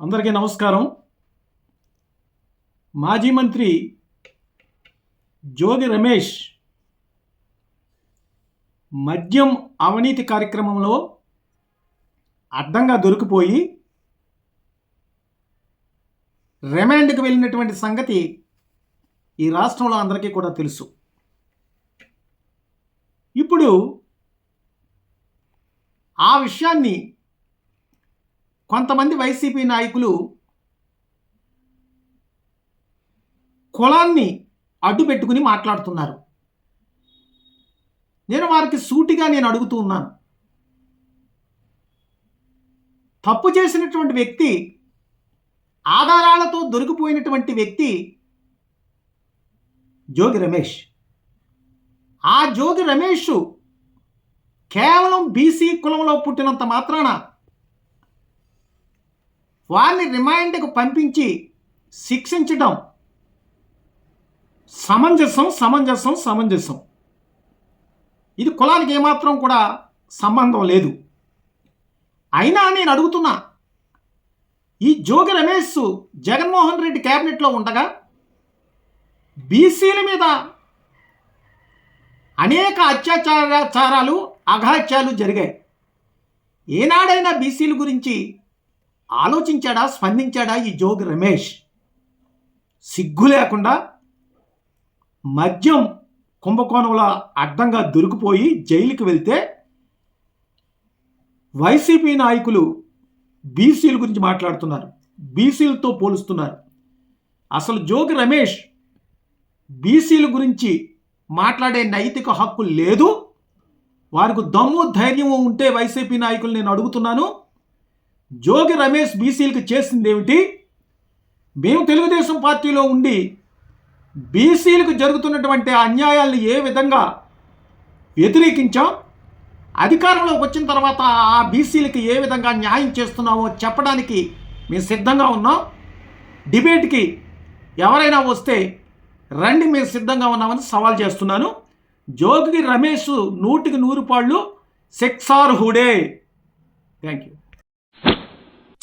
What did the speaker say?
అందరికీ నమస్కారం. మాజీ మంత్రి జోగి రమేష్ మద్యం అవినీతి కార్యక్రమంలో అడ్డంగా దొరికిపోయి రిమాండ్కి వెళ్ళినటువంటి సంగతి ఈ రాష్ట్రంలో అందరికీ కూడా తెలుసు. ఇప్పుడు ఆ విషయాన్ని కొంతమంది వైసీపీ నాయకులు కులాన్ని అడ్డు పెట్టుకుని మాట్లాడుతున్నారు. నేను వారికి సూటిగా నేను అడుగుతూ ఉన్నాను. తప్పు చేసినటువంటి వ్యక్తి ఆధారాలతో దొరికిపోయినటువంటి వ్యక్తి జోగి రమేష్. ఆ జోగి రమేష్ కేవలం బీసీ కులంలో పుట్టినంత మాత్రాన వారిని రిమాండ్కు పంపించి శిక్షించడం. సమంజసం సమంజసం సమంజసం. ఇది కులానికి ఏమాత్రం కూడా సంబంధం లేదు. అయినా నేను అడుగుతున్నా ఈ జోగి రమేష్ జగన్మోహన్ రెడ్డి క్యాబినెట్లో ఉండగా బీసీల మీద అనేక అత్యాచారాలు అఘాత్యాలు జరిగాయి. ఏనాడైనా బీసీల గురించి ఆలోచించాడా స్పందించాడా ఈ జోగి రమేష్? సిగ్గు లేకుండా మద్యం కుంభకోణంలో అడ్డంగా దొరికిపోయి జైలుకి వెళ్తే వైసీపీ నాయకులు బీసీల గురించి మాట్లాడుతున్నారు. బీసీలతో పోలుస్తున్నారు. అసలు జోగి రమేష్ బీసీల గురించి మాట్లాడే నైతిక హక్కు లేదు. వారికి దమ్ము ధైర్యం ఉంటే వైసీపీ నాయకులు నేను అడుగుతున్నాను. జోగి రమేష్ బీసీలకు చేసింది ఏమిటి మేము తెలుగుదేశం పార్టీలో ఉండి బీసీలకు జరుగుతున్నటువంటి అన్యాయాలను ఏ విధంగా వ్యతిరేకించాం? అధికారంలోకి వచ్చిన తర్వాత ఆ బీసీలకి ఏ విధంగా న్యాయం చేస్తున్నామో చెప్పడానికి మేము సిద్ధంగా ఉన్నాం. డిబేట్కి ఎవరైనా వస్తే రండి మేము సిద్ధంగా ఉన్నామని సవాల్ చేస్తున్నాను. జోగి రమేష్ నూటికి నూరు పాళ్ళు సెక్సార్హుడే. Thank you